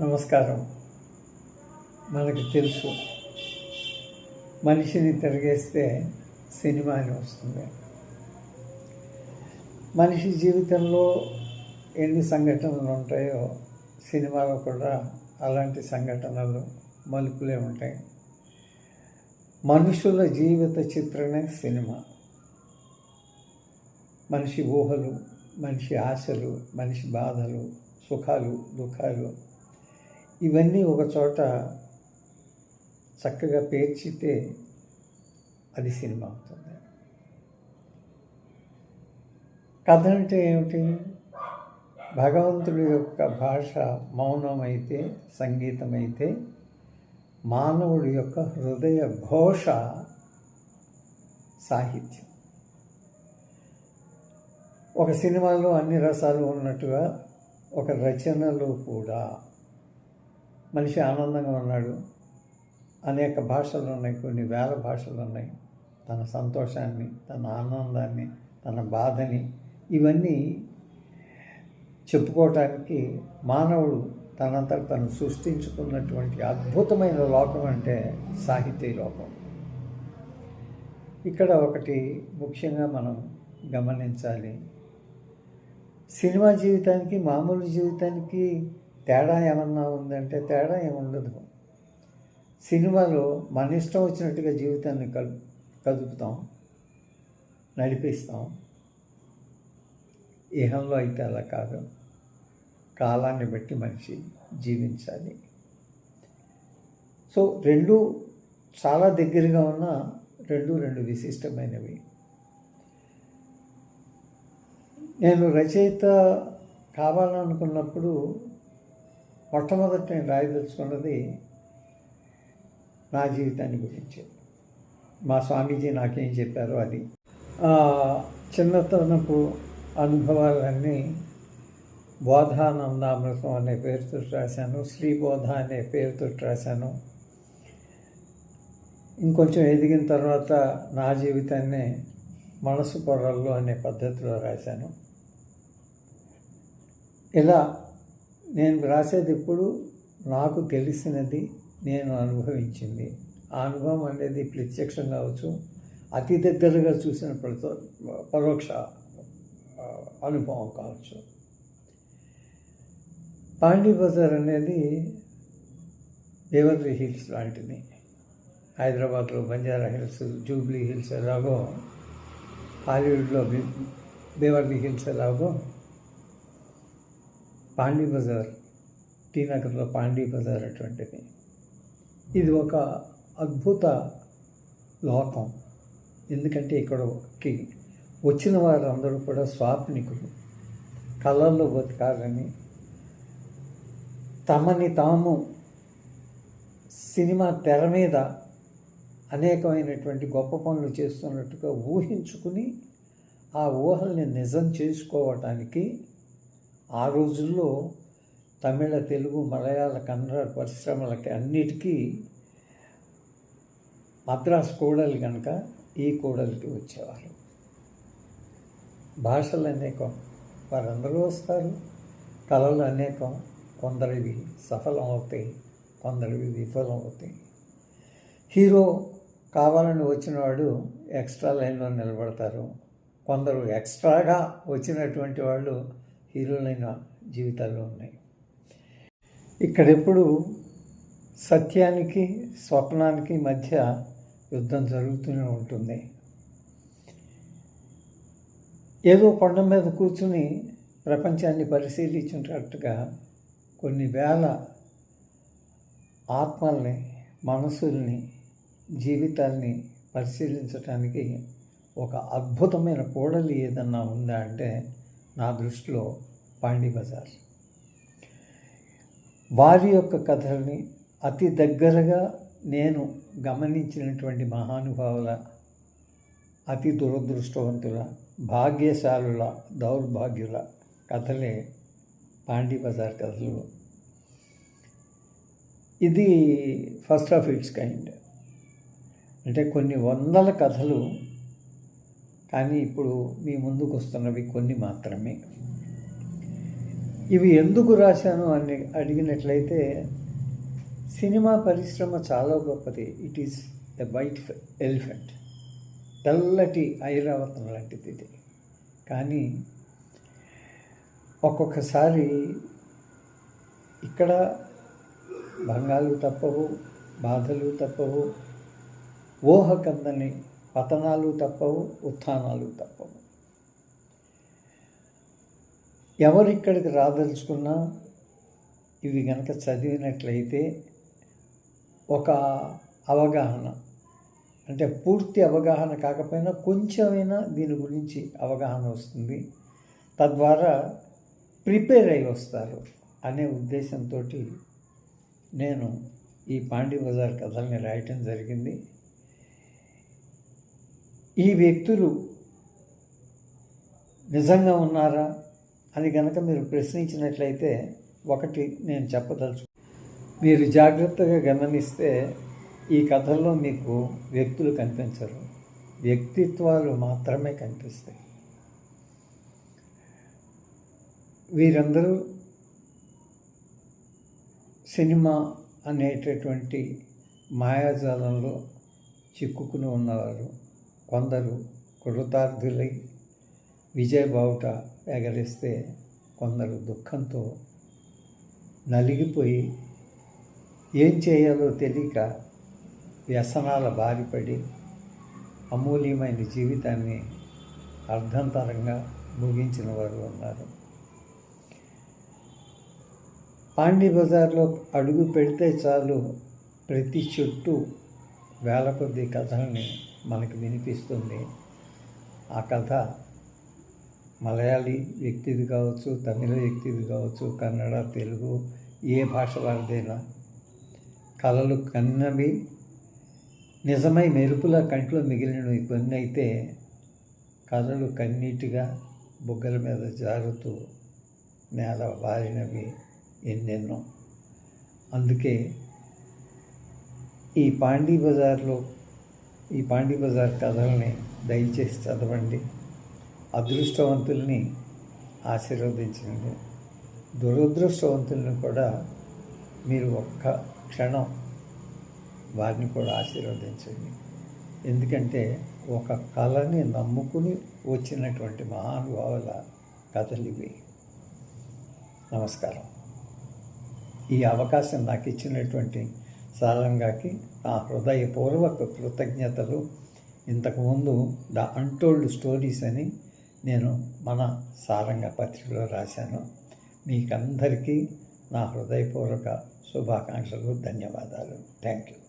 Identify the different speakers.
Speaker 1: నమస్కారం. మనకు తెలుసు. మనిషిని తిరిగేస్తే సినిమా అని వస్తుంది. మనిషి జీవితంలో ఎన్ని సంఘటనలు ఉంటాయో సినిమాలో కూడా అలాంటి సంఘటనలు మలుపులే ఉంటాయి. మనుషుల జీవిత చిత్రమే సినిమా. మనిషి ఊహలు మనిషి ఆశలు మనిషి బాధలు సుఖాలు దుఃఖాలు ఇవన్నీ ఒక చోట చక్కగా పేర్చితే అది సినిమా అవుతుంది. కథ అంటే ఏమిటి? భగవంతుడి యొక్క భాష మౌనమైతే సంగీతమైతే మానవుడి యొక్క హృదయ ఘోష సాహిత్యం. ఒక సినిమాలో అన్ని రసాలు ఉన్నట్టుగా ఒక రచనలో కూడా మనిషి ఆనందంగా ఉన్నాడు. అనేక భాషలు ఉన్నాయి కొన్ని వేల భాషలు ఉన్నాయి. తన సంతోషాన్ని తన ఆనందాన్ని తన బాధని ఇవన్నీ చెప్పుకోవటానికి మానవుడు తనంతట తను సృష్టించుకున్నటువంటి అద్భుతమైన లోకం అంటే సాహితీ లోకం. ఇక్కడ ఒకటి ముఖ్యంగా మనం గమనించాలి. సినిమా జీవితానికి మామూలు జీవితానికి తేడా ఏమన్నా ఉందంటే తేడా ఏముండదు సినిమాలో మన ఇష్టం వచ్చినట్టుగా జీవితాన్ని కలు కదుపుతాం నడిపిస్తాం. ఇహంలో అయితే అలా కాదు. కాలాన్ని బట్టి మనిషి జీవించాలి. సో రెండు చాలా దగ్గరగా ఉన్న రెండు రెండు విశిష్టమైనవి. నేను రచయిత కావాలనుకున్నప్పుడు మొట్టమొదటి నేను రాయదలుచుకున్నది నా జీవితాన్ని గురించి. మా స్వామీజీ నాకేం చెప్పారో అది. చిన్నతనపు అనుభవాలన్నీ బోధానందామృతం అనే పేరుతో రాశాను శ్రీబోధ అనే పేరుతో రాశాను. ఇంకొంచెం ఎదిగిన తర్వాత నా జీవితాన్ని మనసు పొరల్లో అనే పద్ధతిలో రాశాను. ఇలా నేను రాసేది ఇప్పుడు నాకు తెలిసినది నేను అనుభవించింది. ఆ అనుభవం అనేది ప్రత్యక్షం కావచ్చు అతి దగ్గరగా చూసిన పరోక్ష అనుభవం కావచ్చు. పాండీ బజార్ అనేది దేవద్రి హిల్స్ లాంటిది. హైదరాబాద్లో బంజారా హిల్స్ జూబ్లీ హిల్స్ ఎలాగో హాలీవుడ్లో బేవర్లీ హిల్స్ ఎలాగో పాండీ బజార్ టీ నగర్లో పాండీ బజార్ అటువంటిది. ఇది ఒక అద్భుత లోకం. ఎందుకంటే ఇక్కడకి వచ్చిన వారందరూ కూడా స్వాప్నికులు కళల్లో బతకాలని తమని తాము సినిమా తెర మీద అనేకమైనటువంటి గొప్ప పనులు చేస్తున్నట్టుగా ఊహించుకుని ఆ ఊహల్ని నిజం చేసుకోవటానికి ఆ రోజుల్లో తమిళ తెలుగు మలయాళ కన్నడ పరిశ్రమలకి అన్నిటికీ మద్రాస్ కూడలు కనుక ఈ కూడలికి వచ్చేవారు. భాషలు అనేకం వారందరూ వస్తారు. కళలు అనేకం కొందరివి సఫలం అవుతాయి కొందరివి విఫలం అవుతాయి హీరో కావాలని వచ్చినవాడు ఎక్స్ట్రా లైన్లో నిలబడతారు. కొందరు ఎక్స్ట్రాగా వచ్చినటువంటి వాళ్ళు హీరోలైన జీవితాల్లో ఉన్నాయి. ఇక్కడెప్పుడు సత్యానికి స్వప్నానికి మధ్య యుద్ధం జరుగుతూనే ఉంటుంది. ఏదో కొండ మీద కూర్చుని ప్రపంచాన్ని పరిశీలించినట్టుగా కొన్ని వేల ఆత్మల్ని మనసుల్ని జీవితాల్ని పరిశీలించడానికి ఒక అద్భుతమైన కూడలి ఏదన్నా ఉందా అంటే నా దృష్టిలో పాండి బజార్. వారి యొక్క కథల్ని అతి దగ్గరగా నేను గమనించినటువంటి మహానుభావుల అతి దురదృష్టవంతుల భాగ్యశాలుల దౌర్భాగ్యుల కథలే పాండి బజార్ కథలు. ఇది ఫస్ట్ ఆఫ్ ఇట్స్ కైండ్. అంటే కొన్ని వందల కథలు కానీ ఇప్పుడు మీ ముందుకు వస్తున్నవి కొన్ని మాత్రమే. ఇవి ఎందుకు రాశాను అని అడిగినట్లయితే సినిమా పరిశ్రమ చాలా గొప్పది. It is a white elephant తెల్లటి ఐరావతం లాంటిది ఇది. కానీ ఒక్కొక్కసారి ఇక్కడ భంగాలు తప్పవు బాధలు తప్పవు ఊహ కందని పతనాలు తప్పవు ఉత్థానాలు తప్పవు. ఎవరిక్కడికి రాదలుచుకున్నా ఇవి కనుక చదివినట్లయితే ఒక అవగాహన అంటే పూర్తి అవగాహన కాకపోయినా కొంచెమైనా దీని గురించి అవగాహన వస్తుంది. తద్వారా ప్రిపేర్ అయి వస్తారు అనే ఉద్దేశంతో నేను ఈ పాండి బజార్ కథల్ని రాయటం జరిగింది. ఈ వ్యక్తులు నిజంగా ఉన్నారా అని కనుక మీరు ప్రశ్నించినట్లయితే ఒకటి నేను చెప్పదలుచు మీరు జాగ్రత్తగా గమనిస్తే ఈ కథల్లో మీకు వ్యక్తులు కనిపించరు. వ్యక్తిత్వాలు మాత్రమే కనిపిస్తాయి. వీరందరూ సినిమా అనేటటువంటి మాయాజాలంలో చిక్కుకుని ఉన్నవారు. కొందరు కృతార్థులై విజయబావుట ఎగరేస్తే కొందరు దుఃఖంతో నలిగిపోయి ఏం చేయాలో తెలియక వ్యసనాల బారిపడి అమూల్యమైన జీవితాన్ని అర్థంతరంగా ముగించిన వారు ఉన్నారు. పాండి బజార్లో అడుగు పెడితే చాలు ప్రతి చుట్టూ వేల కొద్ది కథల్ని మనకు వినిపిస్తుంది. ఆ కథ మలయాళీ వ్యక్తిది కావచ్చు తమిళ వ్యక్తిది కావచ్చు కన్నడ తెలుగు ఏ భాష వారిదైనా కళలు కన్నవి నిజమై మెరుపుల కంట్లో మిగిలినవి. కొన్ని అయితే కళలు కన్నీటిగా బుగ్గల మీద జారుతూ నేల వారినవి ఎన్నెన్నో. అందుకే ఈ పాండీ బజార్లో ఈ పాండి బజార్ కథల్ని దయచేసి చదవండి. అదృష్టవంతుల్ని ఆశీర్వదించండి. దురదృష్టవంతుల్ని కూడా మీరు ఒక్క క్షణం వారిని కూడా ఆశీర్వదించండి. ఎందుకంటే ఒక కళని నమ్ముకుని వచ్చినటువంటి మహానుభావుల కథలు ఇవి. నమస్కారం. ఈ అవకాశం నాకు ఇచ్చినటువంటి సారంగాకి నా హృదయపూర్వక కృతజ్ఞతలు. ఇంతకుముందు ద అన్టోల్డ్ స్టోరీస్ అని నేను మన సారంగ పత్రికలో రాశాను. మీకందరికీ నా హృదయపూర్వక శుభాకాంక్షలు ధన్యవాదాలు. Thank you